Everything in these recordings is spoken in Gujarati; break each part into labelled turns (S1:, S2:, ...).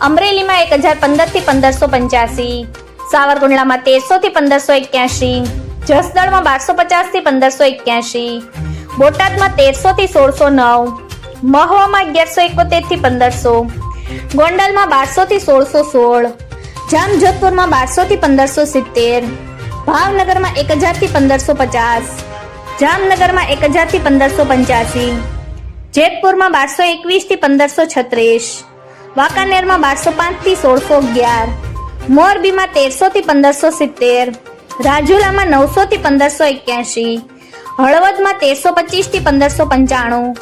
S1: અમરેલીમાં એક હજાર પંદરથી પંદરસો પંચ્યાસી. સાવરકુંડલામાં તેરસો થી પંદરસો એક્યાસી. જસદણમાં બારસો પચાસથી પંદરસો એક્યાસી. બોટાદમાં તેરસો થી સોળસો નવ. મહુવામાં અગિયારસો એકોતેરથી પંદરસો. ગોંડલમાં બારસો થી સોળસો સોળ. જામજોધપુરમાં બારસો થી પંદરસો સિત્તેર. ભાવનગરમાં એક હજારથી પંદરસો પચાસ. જામનગરમાં એક હજારથી પંદરસો પંચ્યાસી. જેતપુરમાં બારસો એકવીસથી પંદરસો છત્રીસ. વાંકાનેરમાં બારસો પાંચથી સોળસો અગિયાર. મોરબીમાં તેરસોથી પંદરસો સિત્તેર. રાજુલામાં નવસોથી પંદરસો એક્યાસી હળવદમાં તેરસો પચીસથી પંદરસો પંચાણું.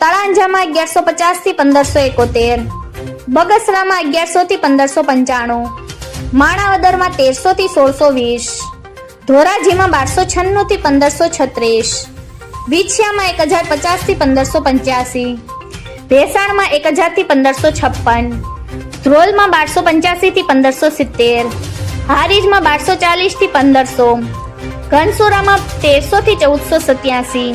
S1: તળાંજામાં અગિયારસો પચાસથી પંદરસો એકોતેર. બગસરામાં અગિયારસોથી પંદરસો પંચાણું. માણાવદરમાં તેરસોથી સોળસો વીસ. ધોરાજીમાં બારસો છન્નુંથી પંદરસો છત્રીસ. વિછિયામાં એક હજાર પચાસથી પંદરસો પંચ્યાસી. ભેસાણમાં એક હજારથી પંદરસો છપ્પન. ધ્રોલમાં બારસો પંચ્યાસી થી પંદરસો સિત્તેર. હારીજમાં બારસો ચાલીસથી પંદરસો. ઘનસુરામાં તેરસો થી ચૌદસો સત્યાસી.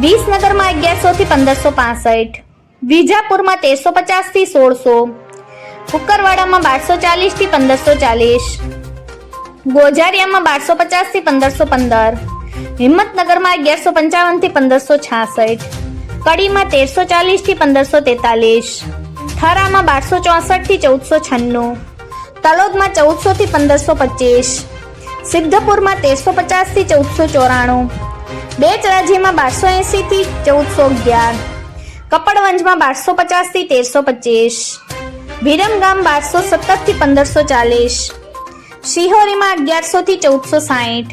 S1: વિસનગરમાં અગિયારસો થી પંદરસો પાસઠ. વિજાપુરમાં તેરસો પચાસથી સોળસો. કુકરવાડામાં બારસો ચાલીસથી પંદરસો ચાલીસ. ગોજારિયામાં બારસો પચાસથી પંદરસો પંદર. હિંમતનગરમાં અગિયારસો પંચાવનથી પંદરસો છાસઠ. કડીમાં તેરસો ચાલીસથી પંદરસો તેતાલીસ, થરામાં બારસો ચોસઠથી ચૌદસો છન્નું, તલોદમાં ચૌદસો થી પંદરસો પચીસ, સિદ્ધપુરમાં તેરસો પચાસથી ચૌદસો ચોરાણું બેચરાજીમાં બારસો એંસીથી ચૌદસો અગિયાર, કપડવંજમાં બારસો પચાસથી તેરસો પચીસ, વિરમગામ બારસો સત્તરથી પંદરસો ચાલીસ, શિહોરીમાં અગિયારસો થી ચૌદસો સાહીઠ,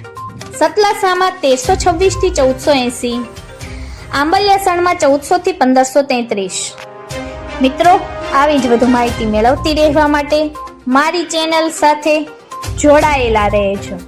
S1: સતલાસામાં તેરસો છવ્વીસથી ચૌદસો એંસી આંબલિયાસણમાં ચૌદસો થી પંદરસો તેત્રીસ. મિત્રો, આવી જ વધુ માહિતી મેળવતી રહેવા માટે મારી ચેનલ સાથે જોડાયેલા રહેજો.